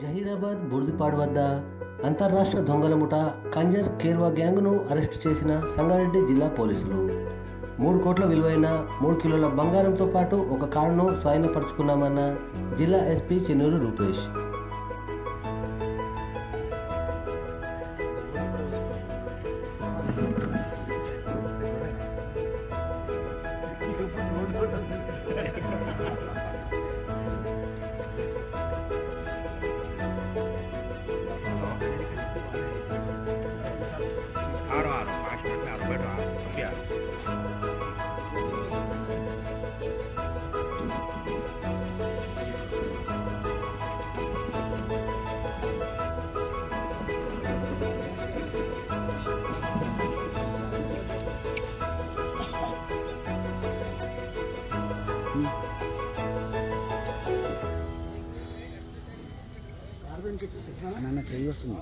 జహీరాబాద్ బుర్దిపాడు వద్ద అంతర్రాష్ట్ర దొంగల ముఠ కంజర్ కేర్వా గ్యాంగ్ను అరెస్టు చేసిన సంగారెడ్డి జిల్లా పోలీసులు. మూడు కోట్ల విలువైన మూడు కిలోల బంగారంతో పాటు ఒక కారును స్వాధీనపరుచుకున్నామన్న జిల్లా ఎస్పీ చెన్నూరు రూపేష్. నాన్న చెయ్యి వస్తుంది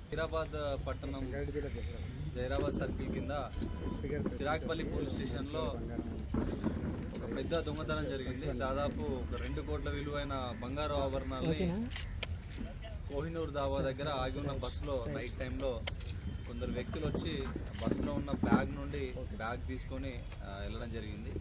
హైదరాబాద్ పట్టణం జైరాబాద్ సర్కిల్ కింద చిరాక్పల్లి పోలీస్ స్టేషన్లో ఒక పెద్ద దొంగతనం జరిగింది. దాదాపు ఒక రెండు కోట్ల విలువైన బంగారు ఆభరణాలని కోహినూర్ దాబా దగ్గర ఆగి ఉన్న బస్సులో నైట్ టైంలో కొందరు వ్యక్తులు వచ్చి బస్సులో ఉన్న బ్యాగ్ బ్యాగ్ తీసుకొని వెళ్ళడం జరిగింది.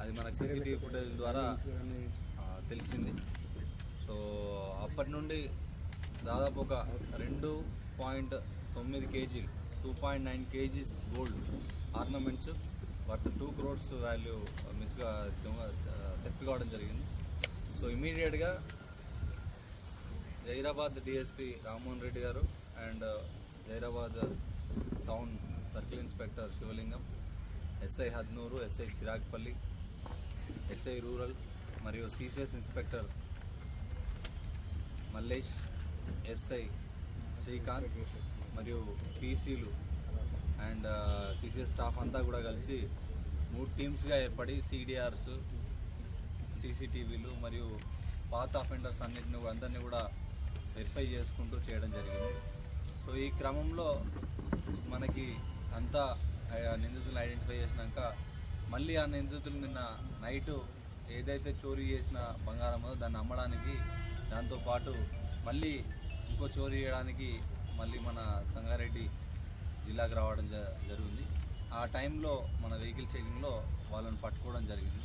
అది మనకు సీసీటీవీ ఫుటేజ్ ద్వారా తెలిసింది. సో అప్పటి నుండి దాదాపు ఒక రెండు పాయింట్ తొమ్మిది కేజీలు two point nine kgs gold ornaments worth two crores value మిస్గా దొంగ తెప్పి కావడం జరిగింది. సో ఇమీడియట్గా Zaheerabad DSP Rammohan Reddy garu and Zaheerabad town circle inspector Shivalingam SI Hadnur SI Chiragpalli SI rural మరియు CCS inspector Mallesh SI Srikanth మరియు పీసీలు and CCS staff అంతా కూడా కలిసి మూడు టీమ్స్గా ఏర్పడి సిడిఆర్స్ సీసీటీవీలు మరియు పాత అఫెండర్స్ అన్నింటిని అందరినీ కూడా వెరిఫై చేసుకుంటూ చేయడం జరిగింది. సో ఈ క్రమంలో మనకి అంతా ఆ, నిందితులను ఐడెంటిఫై చేసినాక మళ్ళీ ఆ నిందితులు నిన్న నైటు ఏదైతే చోరీ చేసిన బంగారమో దాన్ని అమ్మడానికి దాంతోపాటు మళ్ళీ ఇంకో చోరీ చేయడానికి మళ్ళీ మన సంగారెడ్డి జిల్లాకు రావడం జ జరిగింది. ఆ టైంలో మన వెహికల్ చెకింగ్లో వాళ్ళని పట్టుకోవడం జరిగింది.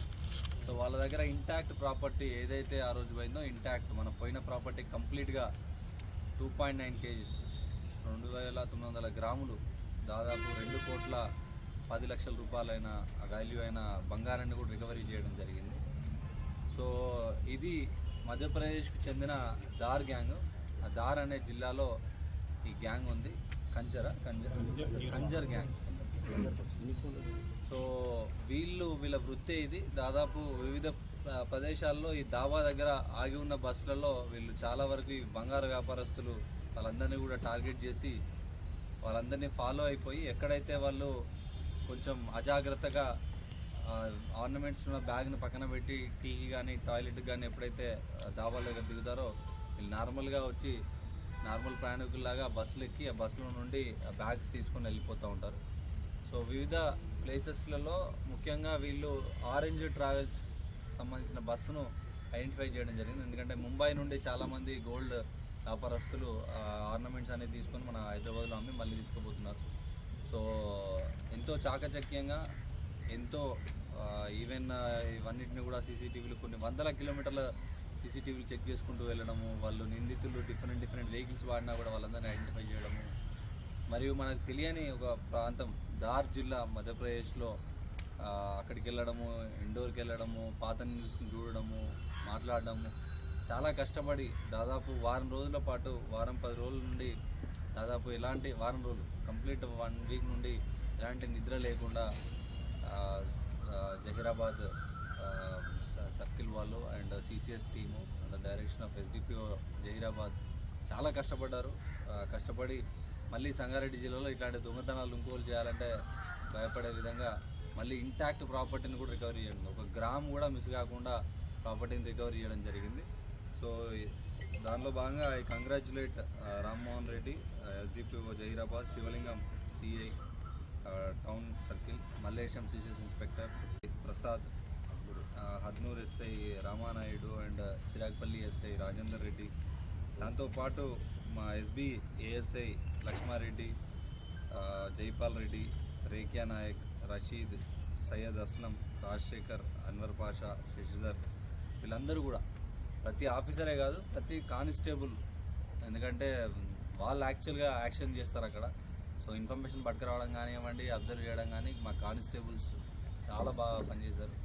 సో వాళ్ళ దగ్గర ఇంటాక్ట్ ప్రాపర్టీ ఏదైతే ఆ రోజు పోయిందో ఇంటాక్ట్ మన పోయిన ప్రాపర్టీ కంప్లీట్గా టూ పాయింట్ నైన్ కేజీస్ రెండు వేల తొమ్మిది వందల గ్రాములు దాదాపు రెండు కోట్ల పది లక్షల రూపాయలైన వాల్యూ అయిన బంగారాన్ని కూడా రికవరీ చేయడం జరిగింది. సో ఇది మధ్యప్రదేశ్కు చెందిన దార్ గ్యాంగ్. ఆ దార్ అనే జిల్లాలో ఈ గ్యాంగ్ ఉంది. కంజర కంజర్ కంజర్ గ్యాంగ్. సో వీళ్ళు వీళ్ళ వృత్తి ఇది. దాదాపు వివిధ ప్రదేశాల్లో ఈ దాబా దగ్గర ఆగి ఉన్న బస్సులలో వీళ్ళు చాలా వరకు బంగారు వ్యాపారస్తులు వాళ్ళందరినీ కూడా టార్గెట్ చేసి వాళ్ళందరినీ ఫాలో అయిపోయి ఎక్కడైతే వాళ్ళు కొంచెం అజాగ్రత్తగా ఆర్నమెంట్స్ ఉన్న బ్యాగ్ను పక్కన పెట్టి టీకి కానీ టాయిలెట్ కానీ ఎప్పుడైతే ఆ, దాబాల దగ్గర దిగుతారో వీళ్ళు నార్మల్గా వచ్చి నార్మల్ ప్రయాణికుల్లాగా బస్సులు ఎక్కి ఆ బస్సులో నుండి ఆ బ్యాగ్స్ తీసుకొని వెళ్ళిపోతూ ఉంటారు. సో వివిధ ప్లేసెస్లలో ముఖ్యంగా వీళ్ళు ఆరెంజ్ ట్రావెల్స్ సంబంధించిన బస్సును ఐడెంటిఫై చేయడం జరిగింది. ఎందుకంటే ముంబై నుండి చాలామంది గోల్డ్ వ్యాపారస్తులు ఆర్నమెంట్స్ అనేది తీసుకొని మన హైదరాబాద్లో అమ్మి మళ్ళీ తీసుకుపోతున్నారు. సో ఎంతో చాకచక్యంగా ఎంతో ఈవెన్ ఇవన్నిటిని కూడా సీసీటీవీలు కొన్ని వందల కిలోమీటర్ల సీసీటీవీలు చెక్ చేసుకుంటూ వెళ్ళడము వాళ్ళు నిందితులు డిఫరెంట్ డిఫరెంట్ వెహికల్స్ వాడినా కూడా వాళ్ళందరినీ ఐడెంటిఫై చేయడము. మరియు మనకు తెలియని ఒక ప్రాంతం దార్ జిల్లా మధ్యప్రదేశ్లో అక్కడికి వెళ్ళడము ఇండోర్కి వెళ్ళడము పాత న్యూస్ని చూడడము మాట్లాడడము. చాలా కష్టపడి దాదాపు వారం రోజుల పాటు వారం పది రోజుల నుండి దాదాపు ఎలాంటి వారం రోజులు కంప్లీట్ వన్ వీక్ నుండి ఎలాంటి నిద్ర లేకుండా జహీరాబాద్ స- సర్కిల్ వాళ్ళు and CCS team and direction of SDPO Zaheerabad చాలా కష్టపడ్డారు. కష్టపడి మళ్ళీ సంగారెడ్డి జిల్లాలో ఇట్లాంటి దొంగతనాలు ఇంకోలు చేయాలంటే భయపడే విధంగా మళ్ళీ ఇంటాక్ట్ ప్రాపర్టీని కూడా రికవరీ చేయండి. ఒక గ్రామ్ కూడా మిస్ కాకుండా ప్రాపర్టీని రికవరీ చేయడం జరిగింది. సో దానిలో భాగంగా I congratulate Rammohan Reddy SDPO Zaheerabad Shivalingam CI Mallesham CCS inspector Prasad Hadnur SI Ramanaidu and Chiragpalli SI Rajender Reddy. దాంతోపాటు మా ఎస్బి ఏఎస్ఐ లక్ష్మారెడ్డి జైపాల్ రెడ్డి రేఖ్యా నాయక్ రషీద్ సయ్యద్ అస్లం రాజశేఖర్ అన్వర్ పాషా శశిధర్ వీళ్ళందరూ కూడా ప్రతి ఆఫీసరే కాదు ప్రతి కానిస్టేబుల్. ఎందుకంటే వాళ్ళు యాక్చువల్గా యాక్షన్ చేస్తారు అక్కడ. సో ఇన్ఫర్మేషన్ పట్టుకురావడం కానివ్వండి అబ్జర్వ్ చేయడం కానీ మా కానిస్టేబుల్స్ చాలా బాగా పనిచేశారు.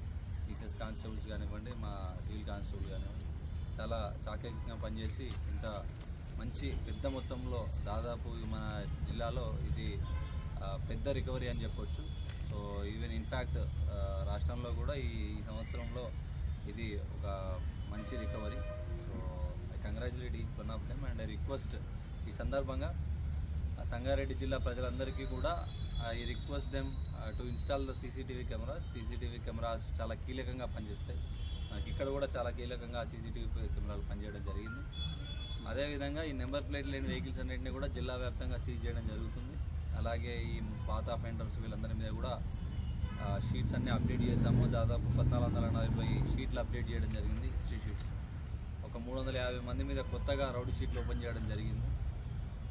టీసీఎస్ కానిస్టేబుల్స్ కానివ్వండి మా సివిల్ కానిస్టేబుల్ కానివ్వండి చాలా చాకచక్యంగా పనిచేసి ఇంత మంచి పెద్ద మొత్తంలో దాదాపు మన జిల్లాలో ఇది పెద్ద రికవరీ అని చెప్పొచ్చు. సో ఈవెన్ ఇన్ఫ్యాక్ట్ రాష్ట్రంలో కూడా ఈ సంవత్సరంలో ఇది ఒక మంచి recovery. So I congratulate each one of them and I request ఈ సందర్భంగా ఆ సంగారెడ్డి జిల్లా ప్రజలందరికీ కూడా I request them to install the CCTV cameras CCTV cameras చాలా కీలకంగా పనిచేస్తాయి. మనకి ఇక్కడ కూడా చాలా కీలకంగా సీసీటీవీ కెమెరాలు పనిచేయడం జరిగింది. అదేవిధంగా ఈ నెంబర్ ప్లేట్ లేని వెహికల్స్ అన్నింటినీ కూడా జిల్లా వ్యాప్తంగా సీజ్ చేయడం జరుగుతుంది. అలాగే ఈ పాత ఫెండర్స్ వీళ్ళందరి మీద కూడా షీట్స్ అన్నీ అప్డేట్ చేసాము దాదాపు పద్నాలుగు వందల నలభై షీట్లు అప్డేట్ చేయడం జరిగింది హిస్టరీ షీట్స్ ఒక మూడు వందల యాభై మంది మీద కొత్తగా రౌడీ షీట్లు ఓపెన్ చేయడం జరిగింది.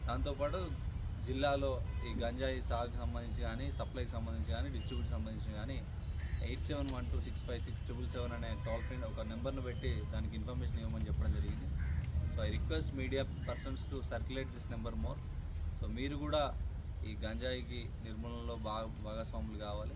దాంతోపాటు జిల్లాలో ఈ గంజాయి సాగుకు సంబంధించి కానీ సప్లైకి సంబంధించి కానీ డిస్ట్రిబ్యూట్ సంబంధించి కానీ eight seven one two six five six triple seven అనే టోల్ ఫ్రీ ఒక నెంబర్ను పెట్టి దానికి ఇన్ఫర్మేషన్ ఇవ్వమని చెప్పడం జరిగింది. So I request media persons to circulate this number more so మీరు కూడా ఈ గంజాయికి నిర్మూలనలో భాగ భాగస్వాములు కావాలి.